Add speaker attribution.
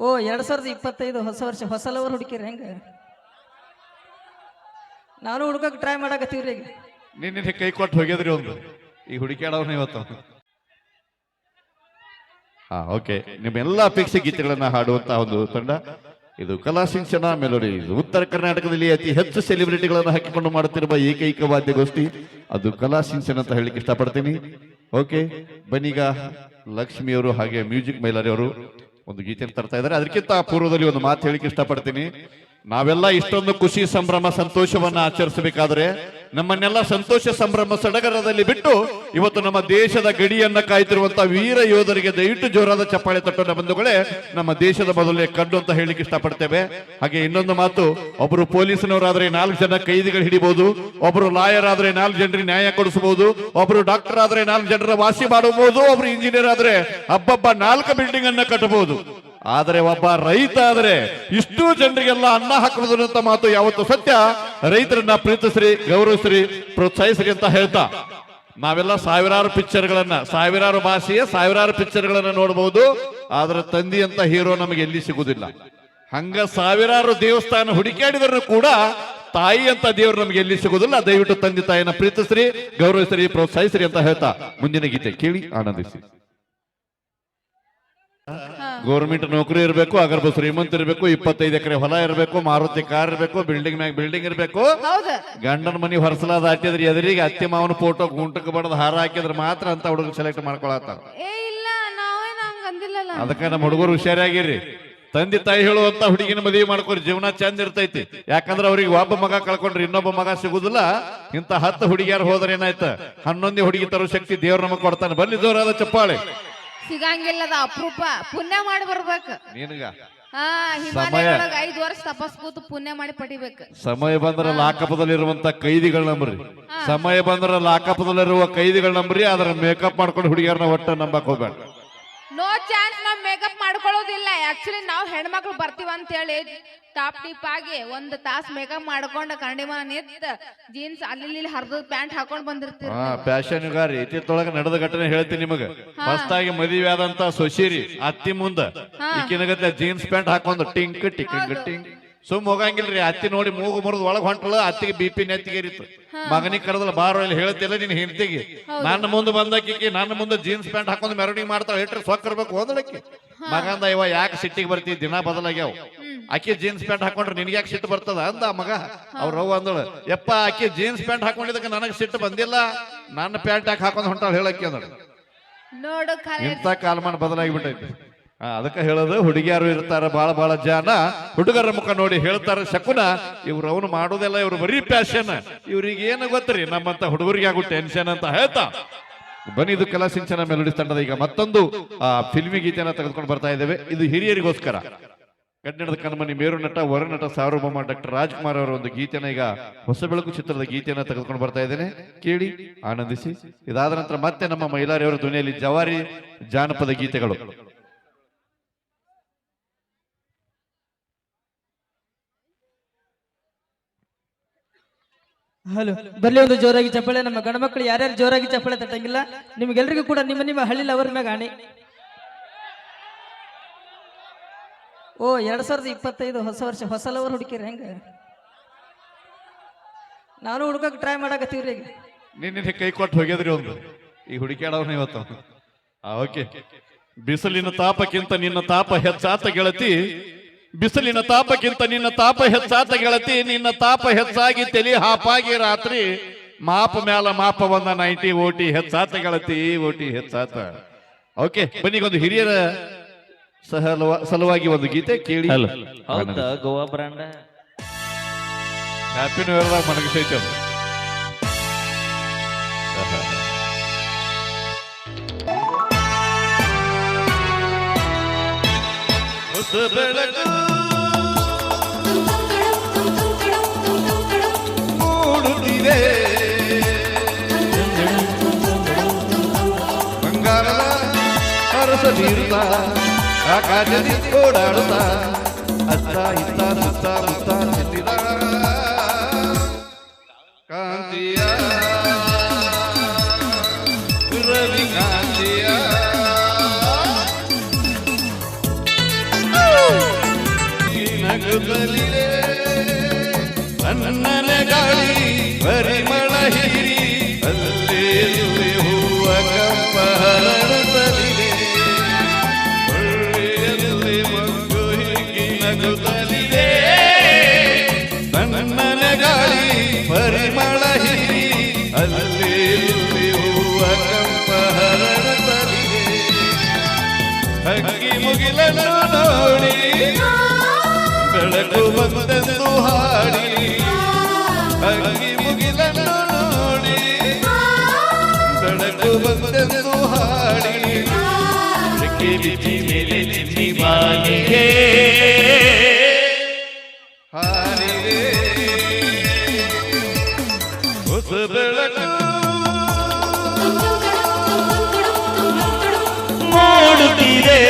Speaker 1: ಓ, ಎರಡ್ ಸಾವಿರದ ಇಪ್ಪತ್ತೈದು ಹೊಸ ವರ್ಷ ಹೊಸ ಲವರ್ ಹುಡುಕಿರಿ, ಹೆಂಗ? ನಾನು ಹುಡುಕಕ್ ಟ್ರೈ ಮಾಡಕತ್ತೀವ್ರಿ ಈಗ.
Speaker 2: ಕೈ ಕೊಟ್ಟು ಹೋಗಿದ್ರಿ ಒಂದು. ಈ ಹುಡುಕ್ಯಾಡವ್ರನ್ನ ಇವತ್ತು. ಹಾ, ಓಕೆ. ನಿಮ್ಮೆಲ್ಲ ಅಪೇಕ್ಷೆ ಗೀತೆಗಳನ್ನ ಹಾಡುವಂತಹ ಒಂದು ತಂಡ. ಇದು ಕಲಾ ಸಿಂಚನ ಮೆಲೋಡಿ. ಇದು ಉತ್ತರ ಕರ್ನಾಟಕದಲ್ಲಿ ಅತಿ ಹೆಚ್ಚು ಸೆಲೆಬ್ರಿಟಿಗಳನ್ನು ಹಾಕಿಕೊಂಡು ಮಾಡುತ್ತಿರುವ ಏಕೈಕ ವಾದ್ಯಗೋಷ್ಠಿ. ಅದು ಕಲಾ ಅಂತ ಹೇಳಿಕ್ಕೆ ಇಷ್ಟಪಡ್ತೀನಿ. ಓಕೆ. ಬನ್ನೀಗ ಲಕ್ಷ್ಮಿಯವರು ಹಾಗೆ ಮ್ಯೂಸಿಕ್ ಮೈಲಾರಿ ಅವರು ಒಂದು ಗೀತೆಯನ್ನು ತರ್ತಾ ಇದ್ದಾರೆ. ಅದಕ್ಕಿಂತ ಪೂರ್ವದಲ್ಲಿ ಒಂದು ಮಾತು ಹೇಳಿಕ್ಕೆ ಇಷ್ಟಪಡ್ತೀನಿ. ನಾವೆಲ್ಲ ಇಷ್ಟೊಂದು ಖುಷಿ, ಸಂಭ್ರಮ, ಸಂತೋಷವನ್ನ ಆಚರಿಸಬೇಕಾದ್ರೆ ನಮ್ಮನ್ನೆಲ್ಲ ಸಂತೋಷ ಸಂಭ್ರಮ ಸಡಗರದಲ್ಲಿ ಬಿಟ್ಟು ಇವತ್ತು ನಮ್ಮ ದೇಶದ ಗಡಿಯನ್ನ ಕಾಯ್ತಿರುವಂತಹ ವೀರ ಯೋಧರಿಗೆ ದಯವಿಟ್ಟು ಜೋರಾದ ಚಪ್ಪಾಳೆ ತಟ್ಟೋಣ ಬಂಧುಗಳೇ. ನಮ್ಮ ದೇಶದ ಮೊದಲೇ ಕಡ್ಡು ಅಂತ ಹೇಳಿಕ್ಕೆ ಇಷ್ಟಪಡ್ತೇವೆ. ಹಾಗೆ ಇನ್ನೊಂದು ಮಾತು ಒಬ್ಬರು ಪೊಲೀಸ್ನವರಾದ್ರೆ ನಾಲ್ಕು ಜನ ಕೈದಿಗಳು ಹಿಡಿಬಹುದು ಒಬ್ಬರು ಲಾಯರ್ ಆದ್ರೆ ನಾಲ್ಕು ಜನರಿಗೆ ನ್ಯಾಯ ಕೊಡಿಸಬಹುದು ಒಬ್ಬರು ಡಾಕ್ಟರ್ ಆದ್ರೆ ನಾಲ್ಕು ಜನರ ವಾಸಿ ಮಾಡಬಹುದು ಒಬ್ರು ಇಂಜಿನಿಯರ್ ಆದ್ರೆ ಹಬ್ಬಬ್ಬ ನಾಲ್ಕು ಬಿಲ್ಡಿಂಗ್ ಅನ್ನ ಕಟ್ಟಬಹುದು. ಆದರೆ ಒಬ್ಬ ರೈತ ಆದರೆ ಇಷ್ಟು ಜನರಿಗೆಲ್ಲ ಅನ್ನ ಹಾಕಬಹುದು ಅಂತ ಮಾತು ಯಾವತ್ತು ಸತ್ಯ? ರೈತರನ್ನ ಪ್ರೀತಿಸ್ರಿ, ಗೌರವಿಸ್ರಿ, ಪ್ರೋತ್ಸಾಹಿಸ್ರಿ ಅಂತ ಹೇಳ್ತಾ. ನಾವೆಲ್ಲ ಸಾವಿರಾರು ಪಿಕ್ಚರ್ಗಳನ್ನ, ಸಾವಿರಾರು ಭಾಷೆಯ ಸಾವಿರಾರು ಪಿಕ್ಚರ್ಗಳನ್ನ ನೋಡಬಹುದು ಆದ್ರೆ ತಂದಿ ಅಂತ ಹೀರೋ ನಮಗೆ ಎಲ್ಲಿ ಸಿಗುದಿಲ್ಲ ಹಂಗ ಸಾವಿರಾರು ದೇವಸ್ಥಾನ ಹುಡುಕಾಡಿದ್ರು ಕೂಡ ತಾಯಿ ಅಂತ ದೇವರು ನಮಗೆ ಎಲ್ಲಿ ಸಿಗುದಿಲ್ಲ ದಯವಿಟ್ಟು ತಂದೆ ತಾಯಿನ ಪ್ರೀತಿಸ್ರಿ, ಗೌರವಿಸ್ರಿ, ಪ್ರೋತ್ಸಾಹಿಸ್ರಿ ಅಂತ ಹೇಳ್ತಾ ಮುಂದಿನ ಗೀತೆ ಕೇಳಿ ಆನಂದಿಸಿ. ಗೌರ್ಮೆಂಟ್ ನೌಕರಿ ಇರಬೇಕು ಅಗರ್ಭ ಶ್ರೀಮಂತ ಇರಬೇಕು ಇಪ್ಪತ್ತೈದು ಎಕರೆ ಹೊಲ ಇರಬೇಕು ಮಾರುತಿ ಕಾರ್ ಇರಬೇಕು ಬಿಲ್ಡಿಂಗ್ ಮ್ಯಾಗ ಬಿಲ್ಡಿಂಗ್ ಇರಬೇಕು. ಗಂಡನ ಮನಿ ಹೊರಸಲಾ ಹಾಕಿದ್ರೆ ಎದುರಿಗೆ ಅತ್ತೆ ಮಾವನ ಫೋಟೋ ಗುಂಟಕ್ಕೆ ಬಡದ ಹಾರ ಹಾಕಿದ್ರೆ ಮಾತ್ರ ಅಂತ ಹುಡುಗ ಸೆಲೆಕ್ಟ್ ಮಾಡ್ಕೊಳತ್ತಾರ.
Speaker 3: ಅಂದಿಲ್ಲಲ್ಲ.
Speaker 2: ಅದಕ್ಕೆ ನಮ್ಮ ಹುಡುಗರು ಹುಷಾರಾಗಿರಿ. ತಂದೆ ತಾಯಿ ಹೇಳುವಂತ ಹುಡುಗಿನ ಮದುವೆ ಮಾಡ್ಕೊರಿ ಜೀವನ ಚಂದ ಇರ್ತೈತಿ. ಯಾಕಂದ್ರೆ ಅವ್ರಿಗೆ ಒಬ್ಬ ಮಗ ಕಳ್ಕೊಂಡ್ರೆ ಇನ್ನೊಬ್ಬ ಮಗ ಸಿಗುದಿಲ್ಲ. ಇಂತ ಹತ್ತು ಹುಡುಗಿಯಾರು ಹೋದ್ರೆ ಏನಾಯ್ತ? ಹನ್ನೊಂದೇ ಹುಡುಗಿ ತರೋ ಶಕ್ತಿ ದೇವ್ರ ನಮಗ್ ಕೊಡ್ತಾನೆ. ಬನ್ನಿ ಜೋರಾದ ಚಪ್ಪಾಳೆ.
Speaker 3: ಸಿಗಂಗಿಲ್ಲದ ಅಪರೂಪ. ಪುಣ್ಯ ಮಾಡಿ ಬರ್ಬೇಕು.
Speaker 2: ನಿನಗ.
Speaker 3: ಹಾ ಹಿಮಾಲಯದೊಳಗ ಐದ್ ವರ್ಷ ತಪಸ್ ಕೂತು ಪುಣ್ಯ ಮಾಡಿ ಪಡಿಬೇಕು.
Speaker 2: ಸಮಯ ಬಂದ್ರ ಲಾಕಪದಲ್ಲಿರುವಂತ ಕೈದಿಗಳ ನಂಬ್ರಿ. ಸಮಯ ಬಂದ್ರ ಲಾಕಪದಲ್ಲಿರುವ ಕೈದಿಗಳ ನಂಬ್ರಿ ಅದರ ಮೇಕಪ್ ಮಾಡ್ಕೊಂಡು ಹುಡುಗಿಯರ್ನ ಒಟ್ಟ ನಂಬಕ್ ಹೋಗ್ಬೇಡ.
Speaker 3: ನೋ ಚಾನ್ಸ್ ನಾವ್ ಮೇಕಪ್ ಮಾಡ್ಕೊಳ್ಳೋದಿಲ್ಲ. ಆಕ್ಚುಲಿ ನಾವ್ ಹೆಣ್ಮಕ್ಳು ಬರ್ತೀವ ಅಂತ ಹೇಳಿ ಟಾಪ್ ಟಿಪ್ ಆಗಿ ಒಂದ್ ತಾಸ್ ಮೇಕಪ್ ಮಾಡ್ಕೊಂಡು ಕಣ್ಣಿಮ ನಿತ್ ಜೀನ್ಸ್ ಅಲ್ಲಿ ಇಲ್ಲಿ ಹರಿದ ಪ್ಯಾಂಟ್ ಹಾಕೊಂಡ್ ಬಂದಿರ್ತೀವಿ
Speaker 2: ಹಾ ಫ್ಯಾಷನ್ ಗಾರಿ ಇತ್ತಿತ್ತೊಳಗ ನಡೆದ ಘಟನೆ ಹೇಳ್ತೀನಿ ನಿಮಗ. ಮಸ್ತಾಗಿ ಮದುವೆ ಆದಂತ ಸೊಶೀರಿ ಅತ್ತಿ ಮುಂದ ಈಕಿನಗತ್ತೆ ಜೀನ್ಸ್ ಪ್ಯಾಂಟ್ ಹಾಕೊಂಡು ಟಿಂಕ್ ಟಿಂಕ್ ಟಿಂಕ್ ಸುಮ್ ಹೋಗಂಗಿಲ್ರಿ ಅತ್ತಿ ನೋಡಿ ಮೂಗು ಮುರಿದ್ ಒಳಗ್ ಹೊಂಟಳು ಅತ್ತಿಗೆ ಬಿ ಪಿ ನೆತ್ತಿಗೇರಿತ್ತು. ಮಗನಿಗೆ ಕರೆದಲ್ಲ ಬಾರೋ ಇಲ್ಲಿ ಹೇಳ್ತಿಲ್ಲ ನೀನ್ ಹೆಂಡತಿಗೆ. ನನ್ನ ಮುಂದೆ ಬಂದಕ್ಕಿಕ್ಕಿ ನನ್ನ ಮುಂದೆ ಜೀನ್ಸ್ ಪ್ಯಾಂಟ್ ಹಾಕೊಂಡು ಮೆರವಣಿಗೆ ಮಾಡ್ತಾಳೆ ಇಟ್ರೆ ಸೊಕ್ಕರ್ಬೇಕು ಹೋದಳಕ್ಕೆ ಮಗಂದ ಇವ ಯಾಕೆ ಸಿಟ್ಟಿಗೆ ಬರ್ತಿ ದಿನ ಬದಲಾಗ್ಯಾವ. ಆಕೆ ಜೀನ್ಸ್ ಪ್ಯಾಂಟ್ ಹಾಕೊಂಡ್ರೆ ನಿನ್ಗೆ ಯಾಕೆ ಸಿಟ್ಟು ಬರ್ತದ? ಅಂದ ಮಗ. ಅವ್ರ ಅವ್ವ ಅಂದಳು ಯಪ್ಪ ಆಕೆ ಜೀನ್ಸ್ ಪ್ಯಾಂಟ್ ಹಾಕೊಂಡಿದ್ದಕ್ಕೆ ನನಗೆ ಸಿಟ್ಟು ಬಂದಿಲ್ಲ. ನನ್ನ ಪ್ಯಾಂಟ್ ಯಾಕೆ ಹಾಕೊಂಡು ಹೊಂಟಾಳ ಹೇಳಕ್ಕೆ ಅಂದಳು. ಇಂಥ ಕಾಲಮಾನ ಬದಲಾಗಿ ಬಿಟ್ಟೈತಿ ಅದಕ್ಕೆ ಹೇಳೋದು, ಹುಡುಗಿಯರು ಇರ್ತಾರೆ ಭಾಳ ಭಾಳ ಜನ. ಹುಡುಗರ ಮುಖ ನೋಡಿ ಹೇಳ್ತಾರೆ, ಶಕುನ, ಇವ್ರು ಅವನು ಮಾಡೋದೆಲ್ಲ ಇವ್ರು ಬರೀ ಪ್ಯಾಶನ್ ಇವ್ರಿಗೆ ಏನು ಗೊತ್ತರಿ, ನಮ್ಮಂತ ಹುಡುಗರಿಗೆ ಆಗು ಟೆನ್ಷನ್ ಅಂತ ಹೇಳ್ತಾ. ಬನ್ನಿ ಇದು ಕಲಾ ಸಿಂಚನ ಮೆಲೋಡಿ ತಂಡದ ಈಗ ಮತ್ತೊಂದು, ಆ ಫಿಲ್ಮಿ ಗೀತೆಯನ್ನು ತೆಗೆದುಕೊಂಡು ಬರ್ತಾ ಇದ್ದೇವೆ. ಇದು ಹಿರಿಯರಿಗೋಸ್ಕರ. ಕನ್ನಡದ ಕಣ್ಮನಿ ಮೇರು ನಟ, ವರ ನಟ, ಸಾರ್ವಭೌಮ ಡಾಕ್ಟರ್ ರಾಜ್ಕುಮಾರ್ ಅವರ ಒಂದು ಗೀತೆನ ಈಗ ಹೊಸ ಬೆಳಕು ಚಿತ್ರದ ಗೀತೆಯನ್ನು ತೆಗೆದುಕೊಂಡು ಬರ್ತಾ ಇದ್ದೇನೆ. ಕೇಳಿ, ಆನಂದಿಸಿ. ಇದಾದ ನಂತರ ಮತ್ತೆ ನಮ್ಮ ಮೈಲಾರಿಯವರ ಧ್ವನಿಯಲ್ಲಿ ಜವಾರಿ ಜಾನಪದ ಗೀತೆಗಳು.
Speaker 1: ಹಲೋ, ಬರ್ಲಿ ಒಂದು ಜೋರಾಗಿ ಚಪ್ಪಳೆ. ನಮ್ಮ ಗಂಡ್ಮಕ್ಳು ಯಾರ್ಯಾರು ಜೋರಾಗಿ ಚಪ್ಪಳೆ ತಟ್ಟಂಗಿಲ್ಲ. ನಿಮ್ಗೆಲ್ರಿಗೂ ಕೂಡ ನಿಮ್ಮ ನಿಮ್ಮ ಹಳ್ಳಿ ಲವರ್ ಮ್ಯಾಗ ಆಣಿ. ಓ, ಎರಡ್ ಸಾವಿರದ ಇಪ್ಪತ್ತೈದು ಹೊಸ ವರ್ಷ ಹೊಸ ಲವರ್ ಹುಡುಕಿರಿ ಹೆಂಗ? ನಾನು ಹುಡುಕಕ್ ಟ್ರೈ ಮಾಡಕತ್ತೀವ್ರಿ
Speaker 2: ನಿನ್ನೆ ಕೈ ಕೊಟ್ಟು ಹೋಗಿದ್ರಿ ಒಂದು. ಈ ಹುಡುಕ್ಯಾಡವ್ರನ್ನ ಇವತ್ತು. ಓಕೆ ಬಿಸಿಲಿನ ತಾಪಕ್ಕಿಂತ ನಿನ್ನ ತಾಪ ಹೆಚ್ಚಾತ ಗೆಳತಿ ಬಿಸಿಲಿನ ತಾಪಕ್ಕಿಂತ ನಿನ್ನ ತಾಪ ಹೆಚ್ಚಾತ ಗೆಳತಿ ನಿನ್ನ ತಾಪ ಹೆಚ್ಚಾಗಿ ತಲಿ ಹಾಪಾಗಿ ರಾತ್ರಿ ಮಾಪ ಮ್ಯಾಲ ಮಾಪ ಬಂದ ನೈಂಟಿ ಓಟಿ ಹೆಚ್ಚಾತ ಗೆಳತಿ ಓಟಿ ಹೆಚ್ಚಾತ. ಓಕೆ ಬನ್ನಿಗೊಂದು ಹಿರಿಯರ ಸಹಲವ ಸಲುವಾಗಿ ಒಂದು ಗೀತೆ ಕೇಳಿ.
Speaker 4: ಹೌದಾ Goa brand?
Speaker 2: Happy new year ಮನಗಿಸೈತೆ ಬೆಳಕು. ಬೀರುತ್ತಾ ಆಕಾಶದಲ್ಲಿ ಓಡಾಡುತ್ತಾ ಅತ್ತ ಇತ್ತ ಸುತ್ತ ಮುತ್ತ ಚೆಲ್ಲಿದ ಕಾಂತಿಯ ಗುರವಿ ಕಾಂತಿಯ ನಗುದಲಿದೆ ನನ್ನ ಗಾಳಿ ಪರಿಮಳ ಹಿರಿ ಮುಗಿಲನ್ನು ನೋಡಿ ಬೆಳಕು ಬಂದನ್ನು ಹಾಡಿ. ಅಗಿ ಮುಗಿಲನ್ನು ನೋಡಿ ಬೆಳಕು ಬಂದನ್ನು ಹಾಡಿ. ಮೇಲೆ ಬಾಲಿಗೆ
Speaker 4: ಮೂಡುತ್ತಿದೆ.